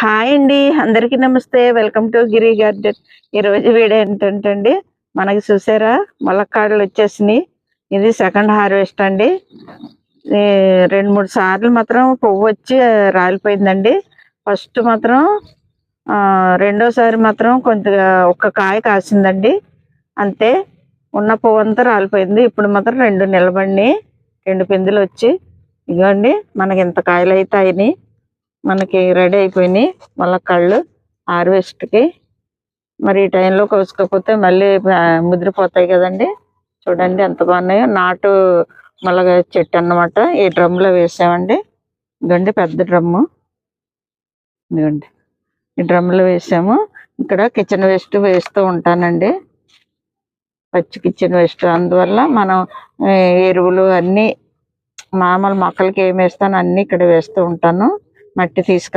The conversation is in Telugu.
హాయ్ అండి అందరికీ నమస్తే. Welcome to Giri garden. ఈరోజు వీడియో ఏంటంటే అండి మనకి చూసారా? ములక్కాడలు వచ్చేసినాయి. ఇది సెకండ్ హార్వెస్ట్ అండి. రెండు మూడు సార్లు మాత్రం పువ్వు వచ్చి రాలిపోయిందండి. ఫస్ట్ మాత్రం రెండోసారి మాత్రం కొద్దిగా ఒక్క కాయ కాసిందండి. అంతే ఉన్న పువ్వు అంతా రాలిపోయింది. ఇప్పుడు మాత్రం రెండు నిలబడి రెండు పిందులు వచ్చి. ఇదిగోండి మనకి ఇంత కాయలు అయితే అయినాయి. మనకి రెడీ అయిపోయినాయి. ములక్కాళ్ళు హార్వెస్ట్కి. మరి ఈ టైంలో కోసుకోకపోతే మళ్ళీ ముదిరిపోతాయి కదండి. చూడండి ఎంత బాగున్నాయో. నాటు మళ్ళీ చెట్టు అన్నమాట. ఈ డ్రమ్లో వేసామండి. ఇదండి పెద్ద డ్రమ్ము. ఇదిగోండి. ఈ డ్రమ్లో వేసాము. ఇక్కడ కిచెన్ వేస్ట్ వేస్తూ ఉంటానండి. పచ్చి కిచెన్ వేస్ట్. అందువల్ల మనం ఎరువులు అన్నీ మామూలు మొక్కలకి ఏం వేస్తాను అన్నీ ఇక్కడ వేస్తూ ఉంటాను. మట్టి తీసి